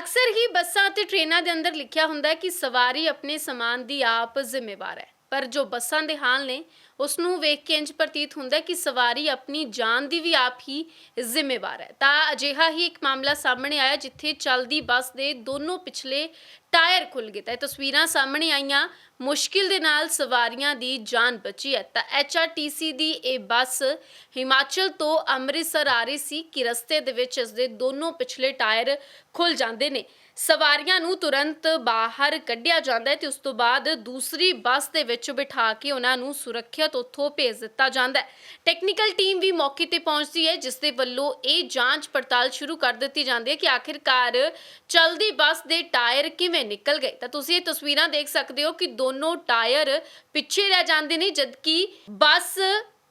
ਅਕਸਰ ਹੀ ਬੱਸਾਂ ਅਤੇ ਟ੍ਰੇਨਾਂ ਦੇ ਅੰਦਰ ਲਿਖਿਆ ਹੁੰਦਾ ਹੈ ਕਿ ਸਵਾਰੀ ਆਪਣੇ ਸਮਾਨ ਦੀ ਆਪ ਜ਼ਿੰਮੇਵਾਰ ਹੈ। ਪਰ ਜੋ ਬੱਸਾਂ ਦੇ ਹਾਲ ਨੇ ਉਸ ਨੂੰ ਵੇਖ ਕੇ ਇੰਜ ਪ੍ਰਤੀਤ ਹੁੰਦਾ ਕਿ ਸਵਾਰੀ ਆਪਣੀ ਜਾਨ ਦੀ ਵੀ ਆਪ ਹੀ ਜ਼ਿੰਮੇਵਾਰ ਹੈ। ਤਾਂ ਅਜਿਹਾ ਹੀ ਇੱਕ ਮਾਮਲਾ ਸਾਹਮਣੇ ਆਇਆ ਜਿੱਥੇ ਚੱਲਦੀ ਬੱਸ ਦੇ ਦੋਨੋਂ ਪਿਛਲੇ ਟਾਇਰ ਖੁੱਲ ਗਏ। ਤਾਂ ਇਹ ਤਸਵੀਰਾਂ ਸਾਹਮਣੇ ਆਈਆਂ। ਮੁਸ਼ਕਿਲ ਦੇ ਨਾਲ ਸਵਾਰੀਆਂ ਦੀ ਜਾਨ ਬਚੀ ਹੈ। ਤਾਂ ਐਚਆਰਟੀਸੀ ਦੀ ਇਹ ਬੱਸ ਹਿਮਾਚਲ ਤੋਂ ਅੰਮ੍ਰਿਤਸਰ ਆ ਰਹੀ ਸੀ ਕਿ ਰਸਤੇ ਦੇ ਵਿੱਚ ਇਸ ਦੇ ਦੋਨੋਂ ਪਿਛਲੇ ਟਾਇਰ ਖੁੱਲ ਜਾਂਦੇ ਨੇ। ਸਵਾਰੀਆਂ ਨੂੰ ਤੁਰੰਤ ਬਾਹਰ ਕੱਢਿਆ ਜਾਂਦਾ ਹੈ ਤੇ ਉਸ ਤੋਂ ਬਾਅਦ ਦੂਸਰੀ ਬੱਸ ਦੇ ਵਿੱਚ ਬਿਠਾ ਕੇ ਉਹਨਾਂ ਨੂੰ ਸੁਰੱਖਿਅਤ ਉੱਥੋਂ ਭੇਜ ਦਿੱਤਾ ਜਾਂਦਾ ਹੈ। ਟੈਕਨੀਕਲ ਟੀਮ ਵੀ ਮੌਕੇ ਤੇ ਪਹੁੰਚਦੀ ਹੈ, ਜਿਸ ਦੇ ਵੱਲੋਂ ਇਹ ਜਾਂਚ ਪੜਤਾਲ ਸ਼ੁਰੂ ਕਰ ਦਿੱਤੀ ਜਾਂਦੀ ਹੈ ਕਿ ਆਖਿਰਕਾਰ ਚਲਦੀ ਬੱਸ ਦੇ ਟਾਇਰ ਕਿਵੇਂ ਨਿਕਲ ਗਏ। ਤਾਂ ਤੁਸੀਂ ਇਹ ਤਸਵੀਰਾਂ ਦੇਖ ਸਕਦੇ ਹੋ ਕਿ ਦੋਨੋਂ ਟਾਇਰ ਪਿੱਛੇ ਰਹਿ ਜਾਂਦੇ ਨੇ, ਜਦਕਿ ਬੱਸ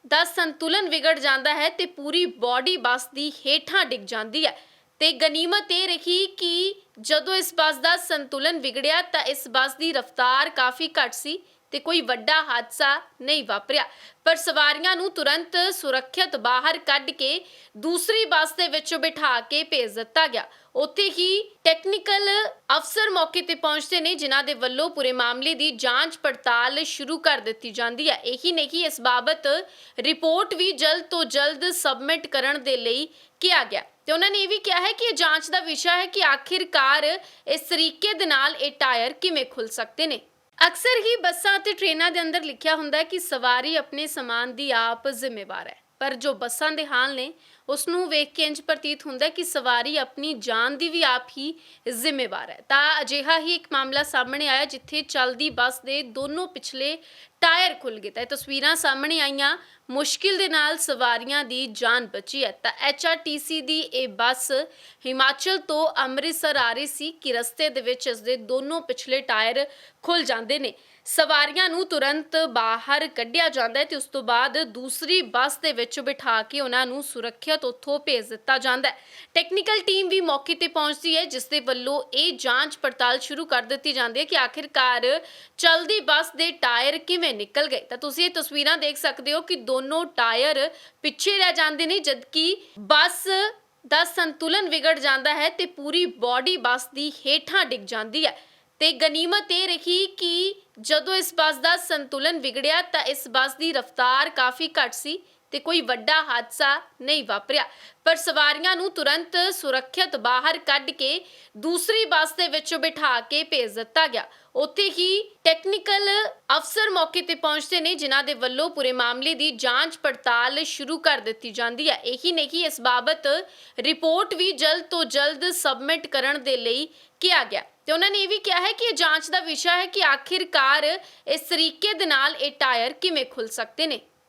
ਦਾ ਸੰਤੁਲਨ ਵਿਗੜ ਜਾਂਦਾ ਹੈ ਤੇ ਪੂਰੀ ਬਾਡੀ ਬੱਸ ਦੀ ਹੇਠਾਂ ਡਿੱਗ ਜਾਂਦੀ ਹੈ। ਤੇ ਗਨੀਮਤ ਇਹ ਰਹੀ ਕਿ ਜਦੋਂ ਇਸ ਬੱਸ ਦਾ ਸੰਤੁਲਨ ਵਿਗੜਿਆ ਤਾਂ ਇਸ ਬੱਸ ਦੀ ਰਫ਼ਤਾਰ ਕਾਫੀ ਘੱਟ ਸੀ ਤੇ ਕੋਈ ਵੱਡਾ ਹਾਦਸਾ ਨਹੀਂ ਵਾਪਰਿਆ। ਪਰ ਸਵਾਰੀਆਂ ਨੂੰ ਤੁਰੰਤ ਸੁਰੱਖਿਅਤ ਬਾਹਰ ਕੱਢ ਕੇ ਦੂਸਰੀ ਬੱਸ ਦੇ ਵਿੱਚ ਬਿਠਾ ਕੇ ਭੇਜ ਦਿੱਤਾ ਗਿਆ। ਉੱਥੇ ਹੀ ਟੈਕਨੀਕਲ ਅਫਸਰ ਮੌਕੇ ਤੇ ਪਹੁੰਚਦੇ ਨੇ, ਜਿਨ੍ਹਾਂ ਦੇ ਵੱਲੋਂ ਪੂਰੇ ਮਾਮਲੇ ਦੀ ਜਾਂਚ ਪੜਤਾਲ ਸ਼ੁਰੂ ਕਰ ਦਿੱਤੀ ਜਾਂਦੀ ਹੈ। ਇਹੀ ਨਹੀਂ, ਇਸ ਬਾਬਤ ਰਿਪੋਰਟ ਵੀ ਜਲਦ ਤੋਂ ਜਲਦ ਸਬਮਿਟ ਕਰਨ ਦੇ ਲਈ ਕਿਹਾ ਗਿਆ। ਤੇ ਉਹਨਾਂ ਨੇ ਇਹ ਵੀ ਕਿਹਾ ਹੈ ਕਿ ਇਹ ਜਾਂਚ ਦਾ ਵਿਸ਼ਾ ਹੈ ਕਿ ਆਖਿਰਕਾਰ ਇਸ ਤਰੀਕੇ ਦੇ ਨਾਲ ਇਹ ਟਾਇਰ ਕਿਵੇਂ ਖੁੱਲ ਸਕਦੇ ਨੇ। ਅਕਸਰ ਹੀ ਬੱਸਾਂ ਅਤੇ ਟ੍ਰੇਨਾਂ ਦੇ ਅੰਦਰ ਲਿਖਿਆ ਹੁੰਦਾ ਹੈ ਕਿ ਸਵਾਰੀ ਆਪਣੇ ਸਮਾਨ ਦੀ ਆਪ ਜ਼ਿੰਮੇਵਾਰ ਹੈ, ਪਰ ਜੋ ਬੱਸਾਂ ਦੇ ਹਾਲ ਨੇ ਉਸ ਨੂੰ ਵੇਖ ਕੇ ਇੰਜ ਪ੍ਰਤੀਤ ਹੁੰਦਾ ਕਿ ਸਵਾਰੀ ਆਪਣੀ ਜਾਨ ਦੀ ਵੀ ਆਪ ਹੀ ਜ਼ਿੰਮੇਵਾਰ ਹੈ। ਤਾਂ ਅਜਿਹਾ ਹੀ ਇੱਕ ਮਾਮਲਾ ਸਾਹਮਣੇ ਆਇਆ ਜਿੱਥੇ ਚੱਲਦੀ ਬੱਸ ਦੇ ਦੋਨੋਂ ਪਿਛਲੇ ਟਾਇਰ ਖੁੱਲ ਗਏ। ਤਾਂ ਤਸਵੀਰਾਂ ਸਾਹਮਣੇ ਆਈਆਂ ਮੁਸ਼ਕਿਲ ਦੇ ਨਾਲ ਸਵਾਰੀਆਂ ਦੀ ਜਾਨ ਬਚੀ ਹੈ। ਤਾਂ ਐਚਆਰਟੀਸੀ ਦੀ ਇਹ ਬੱਸ ਹਿਮਾਚਲ ਤੋਂ ਅੰਮ੍ਰਿਤਸਰ ਆ ਰਹੀ ਸੀ ਕਿ ਰਸਤੇ ਦੇ ਵਿੱਚ ਇਸ ਦੇ ਦੋਨੋਂ ਪਿਛਲੇ ਟਾਇਰ ਖੁੱਲ ਜਾਂਦੇ ਨੇ। ਸਵਾਰੀਆਂ ਨੂੰ ਤੁਰੰਤ ਬਾਹਰ ਕੱਢਿਆ ਜਾਂਦਾ ਹੈ ਤੇ ਉਸ ਤੋਂ ਬਾਅਦ ਦੂਸਰੀ ਬੱਸ ਦੇ ਵਿੱਚ ਬਿਠਾ ਕੇ ਉਹਨਾਂ ਨੂੰ ਸੁਰੱਖਿਅਤ ਉੱਥੋਂ ਭੇਜ ਦਿੱਤਾ ਜਾਂਦਾ ਹੈ। ਟੈਕਨੀਕਲ ਟੀਮ ਵੀ ਮੌਕੇ ਤੇ ਪਹੁੰਚਦੀ ਹੈ, ਜਿਸ ਦੇ ਵੱਲੋਂ ਇਹ ਜਾਂਚ ਪੜਤਾਲ ਸ਼ੁਰੂ ਕਰ ਦਿੱਤੀ ਜਾਂਦੀ ਹੈ ਕਿ ਆਖਿਰਕਾਰ ਚਲਦੀ ਬੱਸ ਦੇ ਟਾਇਰ ਕਿਵੇਂ ਨਿਕਲ ਗਏ। ਤਾਂ ਤੁਸੀਂ ਇਹ ਤਸਵੀਰਾਂ ਦੇਖ ਸਕਦੇ ਹੋ ਕਿ ਦੋ ਦੋਨੋਂ ਟਾਇਰ ਪਿੱਛੇ ਰਹਿ ਜਾਂਦੇ ਨੇ, ਜਦਕਿ ਬੱਸ ਦਾ ਸੰਤੁਲਨ ਵਿਗੜ ਜਾਂਦਾ ਹੈ ਤੇ ਪੂਰੀ ਬਾਡੀ ਬੱਸ ਦੀ ਹੇਠਾਂ ਡਿੱਗ ਜਾਂਦੀ ਹੈ। ਤੇ ਗਨੀਮਤ ਇਹ ਰਹੀ ਕਿ ਜਦੋਂ ਇਸ ਬੱਸ ਦਾ ਸੰਤੁਲਨ ਵਿਗੜਿਆ ਤਾਂ ਇਸ ਬੱਸ ਦੀ ਰਫ਼ਤਾਰ ਕਾਫੀ ਘੱਟ ਸੀ। ਤੇ ਕੋਈ ਵੱਡਾ ਹਾਦਸਾ ਨਹੀਂ ਵਾਪਰਿਆ। ਪਰ ਸਵਾਰੀਆਂ ਨੂੰ ਤੁਰੰਤ ਸੁਰੱਖਿਅਤ ਬਾਹਰ ਕੱਢ ਕੇ ਦੂਸਰੀ ਬੱਸ ਦੇ ਵਿੱਚ ਬਿਠਾ ਕੇ ਭੇਜ ਦਿੱਤਾ ਗਿਆ। ਉੱਥੇ ਹੀ ਟੈਕਨੀਕਲ ਅਫਸਰ ਮੌਕੇ ਤੇ ਪਹੁੰਚਦੇ ਨੇ, ਜਿਨ੍ਹਾਂ ਦੇ ਵੱਲੋਂ ਪੂਰੇ ਮਾਮਲੇ ਦੀ ਜਾਂਚ ਪੜਤਾਲ ਸ਼ੁਰੂ ਕਰ ਦਿੱਤੀ ਜਾਂਦੀ ਹੈ। ਇਹੀ ਨਹੀਂ, ਇਸ ਬਾਬਤ ਰਿਪੋਰਟ ਵੀ ਜਲਦ ਤੋਂ ਜਲਦ ਸਬਮਿਟ ਕਰਨ ਦੇ ਲਈ ਕਿਹਾ ਗਿਆ। ਤੇ ਉਹਨਾਂ ਨੇ ਇਹ ਵੀ ਕਿਹਾ ਹੈ ਕਿ ਇਹ ਜਾਂਚ ਦਾ ਵਿਸ਼ਾ ਹੈ ਕਿ ਆਖਿਰਕਾਰ ਇਸ ਤਰੀਕੇ ਦੇ ਨਾਲ ਇਹ ਟਾਇਰ ਕਿਵੇਂ ਖੁੱਲ ਸਕਦੇ ਨੇ।